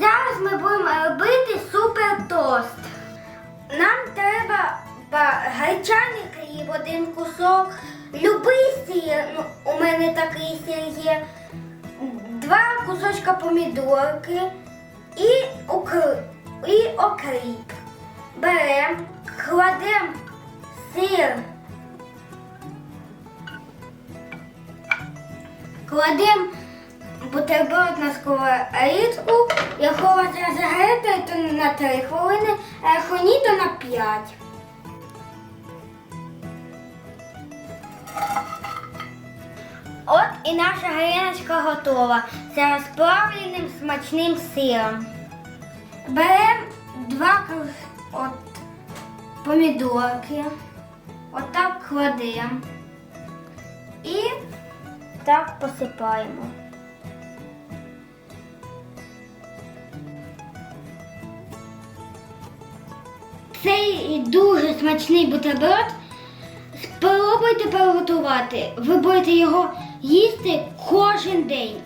Зараз ми будемо робити супер тост. Нам треба ба- гречаний хліб, один кусок, любий сир, ну, у мене такий сир є, два кусочка помідорки і, укр... і окріп. Беремо, кладемо сир, кладемо бутерброд на сковорідку, якщо у вас розігріти, то на 3 хвилини, а якщо ні, то на 5. От і наша гріночка готова з розплавленим смачним сиром. Беремо два от, помідорки, отак кладемо і так посипаємо. Цей дуже смачний бутерброд спробуйте приготувати. Ви будете його їсти кожен день.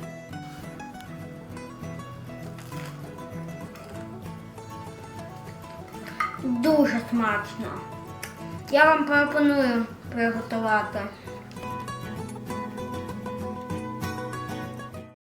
Дуже смачно. Я вам пропоную приготувати.